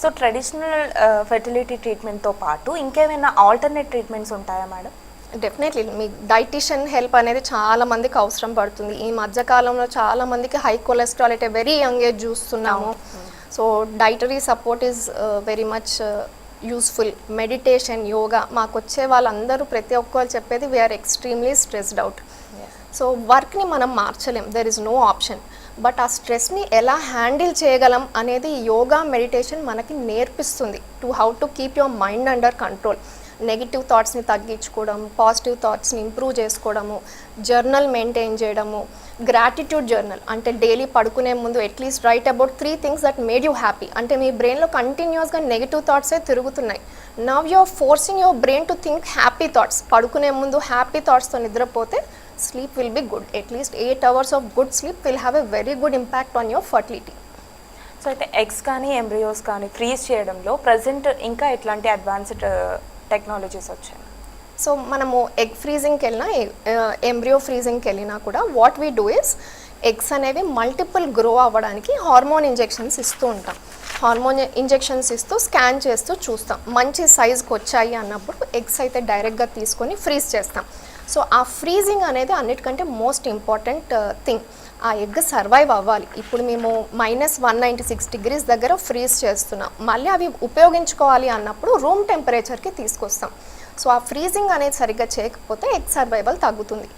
So traditional fertility ట్రీట్మెంట్తో పాటు ఇంకేమైనా ఆల్టర్నేట్ ట్రీట్మెంట్స్ ఉంటాయా మేడం? డెఫినెట్లీ మీ డైటిషియన్ హెల్ప్ అనేది చాలా మందికి అవసరం పడుతుంది. ఈ మధ్య కాలంలో చాలా మందికి హై కొలెస్ట్రాల్ అయితే వెరీ యంగ్ ఏజ్ చూస్తున్నాము. So dietary support is very much useful meditation yoga మాకు వచ్చే వాళ్ళందరూ ప్రతి ఒక్కరు చెప్పేది we're extremely stressed out so వర్క్ని మనం మార్చలేం. There is no option but ఆ స్ట్రెస్ని ఎలా హ్యాండిల్ చేయగలం అనేది యోగా మెడిటేషన్ మనకి నేర్పిస్తుంది. To how to keep your mind under control. Negative థాట్స్ని తగ్గించుకోవడం పాజిటివ్ థాట్స్ని ఇంప్రూవ్ చేసుకోవడము జర్నల్ మెయింటైన్ చేయడము గ్రాటిట్యూడ్ జర్నల్ అంటే డైలీ పడుకునే ముందు at least write about three things that made you happy అంటే మీ బ్రెయిన్లో కంటిన్యూస్గా నెగిటివ్ థాట్సే తిరుగుతున్నాయి. Now you're forcing your brain to think happy thoughts పడుకునే ముందు హ్యాపీ థాట్స్తో నిద్రపోతే sleep will be good at least eight hours of good sleep will have a very good impact on your fertility so అయితే eggs కానీ embryos కానీ freeze చేయడంలో present ఇంకా ఎట్లాంటి అడ్వాన్స్డ్ టెక్నాలజీస్ వచ్చాయి. సో మనము ఎగ్ ఫ్రీజింగ్కి వెళ్ళినా ఎంబ్రియో ఫ్రీజింగ్కి వెళ్ళినా కూడా what we do is eggs అనేవి మల్టిపుల్ గ్రో అవ్వడానికి హార్మోన్ ఇంజెక్షన్స్ ఇస్తూ ఉంటాం. హార్మోన్ ఇంజెక్షన్స్ ఇస్తూ స్కాన్ చేస్తూ చూస్తాం. మంచి సైజుకి వచ్చాయి అన్నప్పుడు ఎగ్స్ అయితే డైరెక్ట్గా తీసుకొని ఫ్రీజ్ చేస్తాం. సో ఆ ఫ్రీజింగ్ అనేది అన్నిటికంటే మోస్ట్ ఇంపార్టెంట్ థింగ్. ఆ ఎగ్ సర్వైవ్ అవ్వాలి. ఇప్పుడు మేము minus one ninety six degrees దగ్గర ఫ్రీజ్ చేస్తున్నాం. మళ్ళీ అవి ఉపయోగించుకోవాలి అన్నప్పుడు రూమ్ టెంపరేచర్కి తీసుకొస్తాం. సో ఆ ఫ్రీజింగ్ అనేది సరిగ్గా చేయకపోతే ఎగ్ సర్వైవల్ తగ్గుతుంది.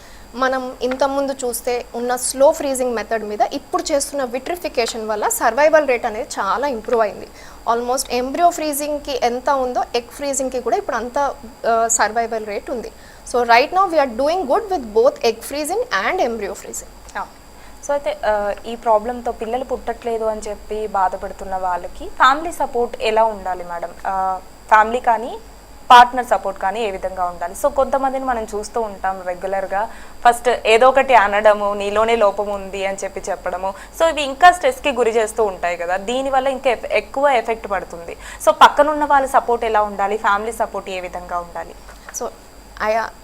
మనం ఇంతకుముందు చూస్తే ఉన్న స్లో ఫ్రీజింగ్ మెథడ్ మీద ఇప్పుడు చేస్తున్న విట్రిఫికేషన్ వల్ల సర్వైవల్ రేట్ అనేది చాలా ఇంప్రూవ్ అయింది. ఆల్మోస్ట్ ఎంబ్రియో ఫ్రీజింగ్కి ఎంత ఉందో ఎగ్ ఫ్రీజింగ్కి కూడా ఇప్పుడు అంత సర్వైవల్ రేట్ ఉంది. So right now we're doing good with both egg freezing and embryo freezing so అయితే ఈ ప్రాబ్లంతో పిల్లలు పుట్టట్లేదు అని చెప్పి బాధపడుతున్న వాళ్ళకి ఫ్యామిలీ సపోర్ట్ ఎలా ఉండాలి మేడం ఫ్యామిలీ కానీ పార్ట్నర్ సపోర్ట్ కానీ ఏ విధంగా ఉండాలి? సో కొంతమందిని మనం చూస్తూ ఉంటాం రెగ్యులర్గా. ఫస్ట్ ఏదో ఒకటి అనడము నీలోనే లోపం ఉంది అని చెప్పి చెప్పడము. సో ఇవి ఇంకా స్ట్రెస్కి గురి చేస్తూ ఉంటాయి కదా. దీనివల్ల ఇంకా ఎక్కువ ఎఫెక్ట్ పడుతుంది. సో పక్కనున్న వాళ్ళ సపోర్ట్ ఎలా ఉండాలి? ఫ్యామిలీ సపోర్ట్ ఏ విధంగా ఉండాలి? సో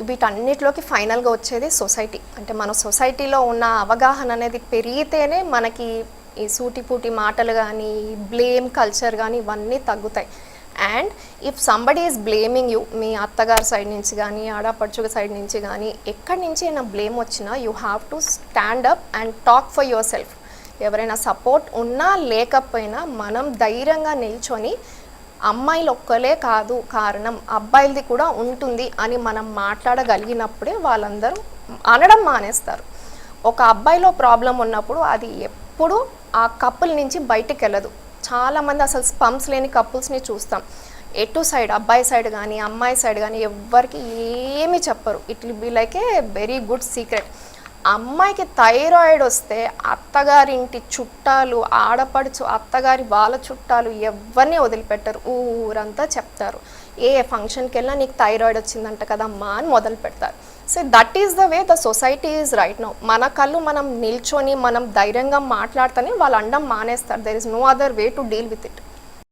వీటన్నిటిలోకి ఫైనల్గా వచ్చేది సొసైటీ. అంటే మన సొసైటీలో ఉన్న అవగాహన అనేది పెరిగితేనే మనకి ఈ సూటిపూటి మాటలు కానీ బ్లేమ్ కల్చర్ కానీ ఇవన్నీ తగ్గుతాయి. And if somebody is blaming you మీ అత్తగారి సైడ్ నుంచి కానీ ఆడపడుచుగ సైడ్ నుంచి కానీ ఎక్కడి నుంచి అయినా బ్లేమ్ వచ్చినా you have to stand up and talk for yourself ఎవరైనా సపోర్ట్ ఉన్నా లేకపోయినా మనం ధైర్యంగా నిల్చొని అమ్మాయిలు ఒక్కలే కాదు కారణం అబ్బాయిలది కూడా ఉంటుంది అని మనం మాట్లాడగలిగినప్పుడే వాళ్ళందరూ అనడం మానేస్తారు. ఒక అబ్బాయిలో ప్రాబ్లం ఉన్నప్పుడు అది ఎప్పుడు ఆ కపుల్ నుంచి బయటికి వెళ్ళదు చాలామంది అసలు స్పంప్స్ లేని కపుల్స్ని చూస్తాం. ఎటు సైడ్? అబ్బాయి సైడ్ కానీ అమ్మాయి సైడ్ కానీ ఎవ్వరికి ఏమీ చెప్పరు. It will be like a very good secret. అమ్మాయికి థైరాయిడ్ వస్తే అత్తగారింటి చుట్టాలు ఆడపడుచు అత్తగారి వాళ్ళ చుట్టాలు ఎవరిని వదిలిపెట్టరు. ఊరంతా చెప్తారు. ఏ ఫంక్షన్కి వెళ్ళినా నీకు థైరాయిడ్ వచ్చిందంట కదమ్మా అని మొదలు పెడతారు. So that is the way the society is right now. మన కళ్ళు మనం నిల్చొని మనం ధైర్యంగా మాట్లాడితేనే వాళ్ళు అండం మానేస్తారు. There is no other way to deal with it.